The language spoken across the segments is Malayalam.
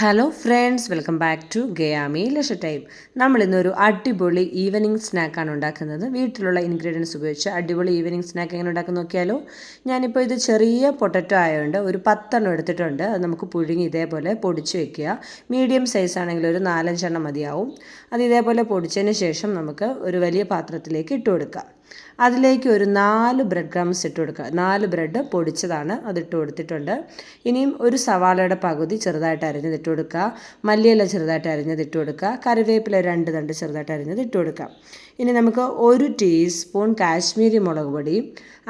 Hello friends welcome back to ഗയാമി ലഷ ടൈം നമ്മൾ ഇന്നൊരു അടിപൊളി ഈവനിങ് സ്നാക്കാണ് ഉണ്ടാക്കുന്നത്. വീട്ടിലുള്ള ഇൻഗ്രീഡിയൻസ് ഉപയോഗിച്ച് അടിപൊളി ഈവനിങ് സ്നാക്ക് എങ്ങനെ ഉണ്ടാക്കുന്ന നോക്കിയാലോ? ഞാനിപ്പോൾ ഇത് ചെറിയ പൊട്ടറ്റോ ആയതുകൊണ്ട് ഒരു പത്തെണ്ണം എടുത്തിട്ടുണ്ട്. അത് നമുക്ക് പുഴുങ്ങി ഇതേപോലെ പൊടിച്ച് വെക്കുക. മീഡിയം സൈസ് ആണെങ്കിൽ ഒരു നാലഞ്ചെണ്ണം മതിയാവും. അത് ഇതേപോലെ പൊടിച്ചതിന് ശേഷം നമുക്ക് ഒരു വലിയ പാത്രത്തിലേക്ക് ഇട്ട് കൊടുക്കാം. അതിലേക്ക് ഒരു നാല് ബ്രെഡ് ക്രംസ് ഇട്ട് കൊടുക്കുക. നാല് ബ്രെഡ് പൊടിച്ചതാണ് അതിട്ട് കൊടുത്തിട്ടുണ്ട്. ഇനിയും ഒരു സവാളയുടെ പകുതി ചെറുതായിട്ട് അരിഞ്ഞത് ഇട്ട് കൊടുക്കുക. മല്ലിയില ചെറുതായിട്ട് അരിഞ്ഞത് ഇട്ട് കൊടുക്കുക. കറിവേപ്പില രണ്ട് തണ്ട് ചെറുതായിട്ട് അരിഞ്ഞത് ഇട്ട് കൊടുക്കുക. ഇനി നമുക്ക് ഒരു ടീസ്പൂൺ കാശ്മീരി മുളക് പൊടിയും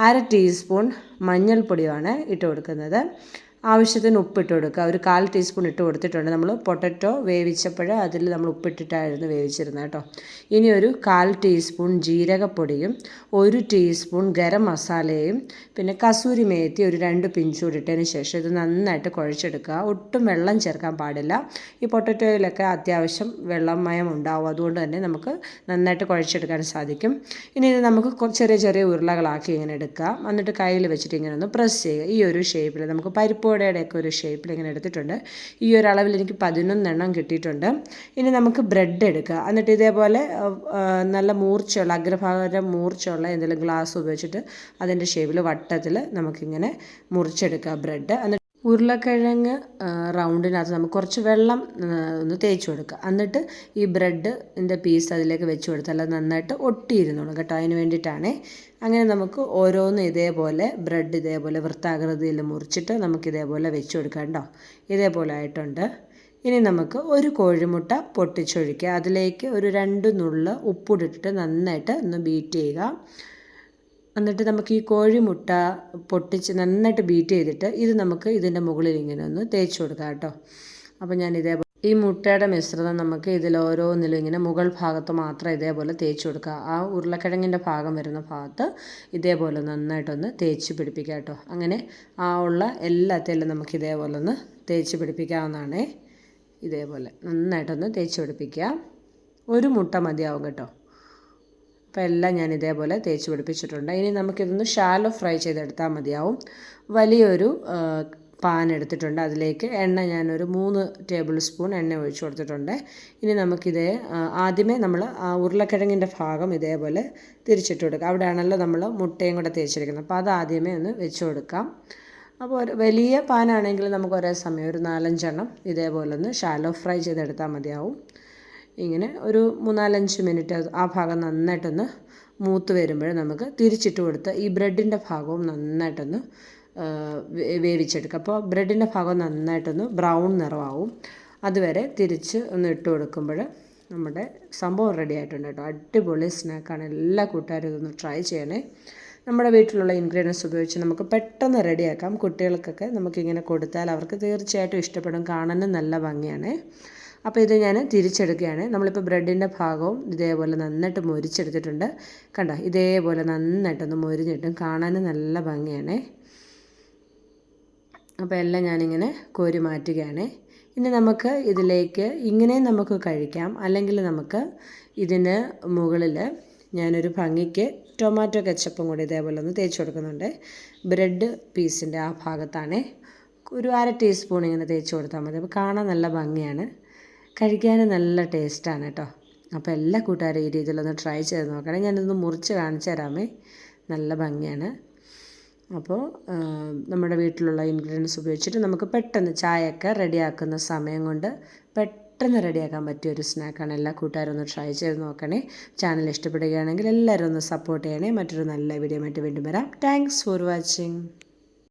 അര ടീസ്പൂൺ മഞ്ഞൾപ്പൊടിയുമാണ് ഇട്ട് കൊടുക്കുന്നത്. ആവശ്യത്തിന് ഉപ്പിട്ട് കൊടുക്കുക. ഒരു കാൽ ടീസ്പൂൺ ഇട്ട് കൊടുത്തിട്ടുണ്ട് നമ്മൾ പൊട്ടറ്റോ വേവിച്ചപ്പോൾ അതിൽ നമ്മൾ ഉപ്പിട്ടിട്ടായിരുന്നു വേവിച്ചിരുന്നത് കേട്ടോ. ഇനി ഒരു കാൽ ടീസ്പൂൺ ജീരകപ്പൊടിയും ഒരു ടീസ്പൂൺ ഗരം മസാലയും പിന്നെ കസൂരി മേത്തി ഒരു രണ്ട് പിഞ്ചൂടി ഇട്ടതിന് ശേഷം ഇത് നന്നായിട്ട് കുഴച്ചെടുക്കുക. ഒട്ടും വെള്ളം ചേർക്കാൻ പാടില്ല. ഈ പൊട്ടറ്റോയിലൊക്കെ അത്യാവശ്യം വെള്ളമയം ഉണ്ടാവും. അതുകൊണ്ട് തന്നെ നമുക്ക് നന്നായിട്ട് കുഴച്ചെടുക്കാൻ സാധിക്കും. ഇനി ഇത് നമുക്ക് ചെറിയ ചെറിയ ഉരുളകളാക്കി ഇങ്ങനെ എടുക്കുക. എന്നിട്ട് കയ്യിൽ വെച്ചിട്ട് ഇങ്ങനെ ഒന്ന് പ്രസ് ചെയ്യുക. ഈ ഒരു ഷേപ്പിൽ നമുക്ക് പരിപ്പ് വടയുടെയൊക്കെ ഒരു ഷേപ്പിൽ ഇങ്ങനെ എടുത്തിട്ടുണ്ട്. ഈ ഒരു അളവിൽ എനിക്ക് പതിനൊന്നെണ്ണം കിട്ടിയിട്ടുണ്ട്. ഇനി നമുക്ക് ബ്രെഡ് എടുക്കുക എന്നിട്ട് ഇതേപോലെ നല്ല മൂർച്ചയുള്ള അഗ്രഭാഗം മൂർച്ചയുള്ള എന്തെങ്കിലും ഗ്ലാസ് ഉപയോഗിച്ചിട്ട് അതിന്റെ ഷേപ്പിൽ വട്ടത്തിൽ നമുക്കിങ്ങനെ മുറിച്ചെടുക്കുക ബ്രെഡ് എന്നിട്ട് ഉരുളക്കിഴങ്ങ് റൗണ്ടിനകത്ത് നമുക്ക് കുറച്ച് വെള്ളം ഒന്ന് തേച്ച് കൊടുക്കുക. എന്നിട്ട് ഈ ബ്രെഡിന്റെ പീസ് അതിലേക്ക് വെച്ച് കൊടുത്താൽ അത് നന്നായിട്ട് ഒട്ടിയിരുന്നോളും കേട്ടോ. അതിന് വേണ്ടിയിട്ടാണേ. അങ്ങനെ നമുക്ക് ഓരോന്നും ഇതേപോലെ ബ്രെഡ് ഇതേപോലെ വൃത്താകൃതിയിൽ മുറിച്ചിട്ട് നമുക്ക് ഇതേപോലെ വെച്ച് കൊടുക്കാം കേട്ടോ. ഇതേപോലെ ആയിട്ടുണ്ട്. ഇനി നമുക്ക് ഒരു കോഴിമുട്ട പൊട്ടിച്ചൊഴിക്കുക. അതിലേക്ക് ഒരു രണ്ട് നുള്ള് ഉപ്പിട്ടിട്ട് നന്നായിട്ട് ഒന്ന് ബീറ്റ് ചെയ്യുക. എന്നിട്ട് നമുക്ക് ഈ കോഴിമുട്ട പൊട്ടിച്ച് നന്നായിട്ട് ബീറ്റ് ചെയ്തിട്ട് ഇത് നമുക്ക് ഇതിന്റെ മുകളിൽ ഇങ്ങനെ ഒന്ന് തേച്ച് കൊടുക്കാം കേട്ടോ. അപ്പോൾ ഞാൻ ഇതേപോലെ ഈ മുട്ടയുടെ മിശ്രിതം നമുക്ക് ഇതിൽ ഓരോന്നിലും ഇങ്ങനെ മുകൾ ഭാഗത്ത് മാത്രം ഇതേപോലെ തേച്ച് കൊടുക്കുക ആ ഉരുളക്കിഴങ്ങിന്റെ ഭാഗം വരുന്ന ഭാഗത്ത് ഇതേപോലെ നന്നായിട്ടൊന്ന് തേച്ച് പിടിപ്പിക്കുക കേട്ടോ. അങ്ങനെ ആ ഉള്ള എല്ലാത്തിലും നമുക്ക് ഇതേപോലെ ഒന്ന് തേച്ച് പിടിപ്പിക്കാവുന്നതാണേ. ഇതേപോലെ നന്നായിട്ടൊന്ന് തേച്ച് പിടിപ്പിക്കുക. ഒരു മുട്ട മതിയാവും കേട്ടോ. അപ്പോൾ എല്ലാം ഞാൻ ഇതേപോലെ തേച്ച് പിടിപ്പിച്ചിട്ടുണ്ട്. ഇനി നമുക്കിതൊന്ന് ഷാലോ ഫ്രൈ ചെയ്തെടുത്താൽ മതിയാവും. വലിയൊരു പാൻ എടുത്തിട്ടുണ്ട്. അതിലേക്ക് എണ്ണ ഞാനൊരു മൂന്ന് ടേബിൾ സ്പൂൺ എണ്ണ ഒഴിച്ചു കൊടുത്തിട്ടുണ്ട്. ഇനി നമുക്കിതേ ആദ്യമേ നമ്മൾ ഉരുളക്കിഴങ്ങിന്റെ ഭാഗം ഇതേപോലെ തിരിച്ചിട്ട് കൊടുക്കുക അവിടെയാണല്ലോ നമ്മൾ മുട്ടയും കൂടെ തേച്ചിരിക്കുന്നത്. അപ്പോൾ അത് ആദ്യമേ ഒന്ന് വെച്ച് കൊടുക്കാം. അപ്പോൾ ഒരു വലിയ പാനാണെങ്കിൽ നമുക്ക് ഒരേ സമയം ഒരു നാലഞ്ചെണ്ണം ഇതേപോലെ ഒന്ന് ഷാലോ ഫ്രൈ ചെയ്തെടുത്താൽ മതിയാവും. ഇങ്ങനെ ഒരു മൂന്നാലഞ്ച് മിനിറ്റ് ആ ഭാഗം നന്നായിട്ടൊന്ന് മൂത്ത് വരുമ്പോൾ നമുക്ക് തിരിച്ചിട്ട് കൊടുത്ത് ഈ ബ്രെഡിന്റെ ഭാഗവും നന്നായിട്ടൊന്ന് വേവിച്ചെടുക്കുക അപ്പോൾ ബ്രെഡിന്റെ ഭാഗം നന്നായിട്ടൊന്ന് ബ്രൗൺ നിറമാവും. അതുവരെ തിരിച്ച് ഒന്ന് ഇട്ട് കൊടുക്കുമ്പോൾ നമ്മുടെ സംഭവം റെഡി ആയിട്ടുണ്ട് കേട്ടോ. അടിപൊളി സ്നാക്കാണ്. എല്ലാ കൂട്ടുകാരും ഇതൊന്ന് ട്രൈ ചെയ്യണേ. നമ്മുടെ വീട്ടിലുള്ള ഇൻഗ്രീഡിയൻസ് ഉപയോഗിച്ച് നമുക്ക് പെട്ടെന്ന് റെഡിയാക്കാം കുട്ടികൾക്കൊക്കെ നമുക്കിങ്ങനെ കൊടുത്താൽ അവർക്ക് തീർച്ചയായിട്ടും ഇഷ്ടപ്പെടും. കാണാനും നല്ല ഭംഗിയാണ്. അപ്പോൾ ഇത് ഞാൻ തിരിച്ചെടുക്കുകയാണ്. നമ്മളിപ്പോൾ ബ്രെഡിന്റെ ഭാഗവും ഇതേപോലെ നന്നായിട്ട് മൊരിച്ചെടുത്തിട്ടുണ്ട്. കണ്ടോ? ഇതേപോലെ നന്നായിട്ടൊന്ന് മൊരിഞ്ഞിട്ടും കാണാനും നല്ല ഭംഗിയാണേ. അപ്പോൾ എല്ലാം ഞാനിങ്ങനെ കോരി മാറ്റുകയാണ്. ഇനി നമുക്ക് ഇതിലേക്ക് ഇങ്ങനെ നമുക്ക് കഴിക്കാം. അല്ലെങ്കിൽ നമുക്ക് ഇതിന് മുകളിൽ ഞാനൊരു ഭംഗിക്ക് ടൊമാറ്റോ കെച്ചപ്പും കൂടി ഇതേപോലെ ഒന്ന് തേച്ച് കൊടുക്കുന്നുണ്ട്. ബ്രെഡ് പീസിന്റെ ആ ഭാഗത്താണ്. ഒരു അര ടീസ്പൂൺ ഇങ്ങനെ തേച്ച് കൊടുത്താൽ മതി. അപ്പോൾ കാണാൻ നല്ല ഭംഗിയാണ്. കഴിക്കാൻ നല്ല ടേസ്റ്റാണ് കേട്ടോ. അപ്പോൾ എല്ലാ കൂട്ടുകാരും ഈ രീതിയിലൊന്ന് ട്രൈ ചെയ്ത് നോക്കണേ. ഞാനിതൊന്ന് മുറിച്ച് കാണിച്ചു തരാമേ. നല്ല ഭംഗിയാണ്. അപ്പോൾ നമ്മുടെ വീട്ടിലുള്ള ഇൻഗ്രീഡിയൻസ് ഉപയോഗിച്ചിട്ട് നമുക്ക് പെട്ടെന്ന് ചായയൊക്കെ റെഡിയാക്കുന്ന സമയം കൊണ്ട് പെട്ടെന്ന് റെഡിയാക്കാൻ പറ്റിയ ഒരു സ്നാക്കാണ്. എല്ലാ കൂട്ടുകാരും ഒന്ന് ട്രൈ ചെയ്ത് നോക്കണേ. ചാനൽ ഇഷ്ടപ്പെടുകയാണെങ്കിൽ എല്ലാവരും ഒന്ന് സപ്പോർട്ട് ചെയ്യണേ. മറ്റൊരു നല്ല വീഡിയോ വീണ്ടും വരാം. Thanks for watching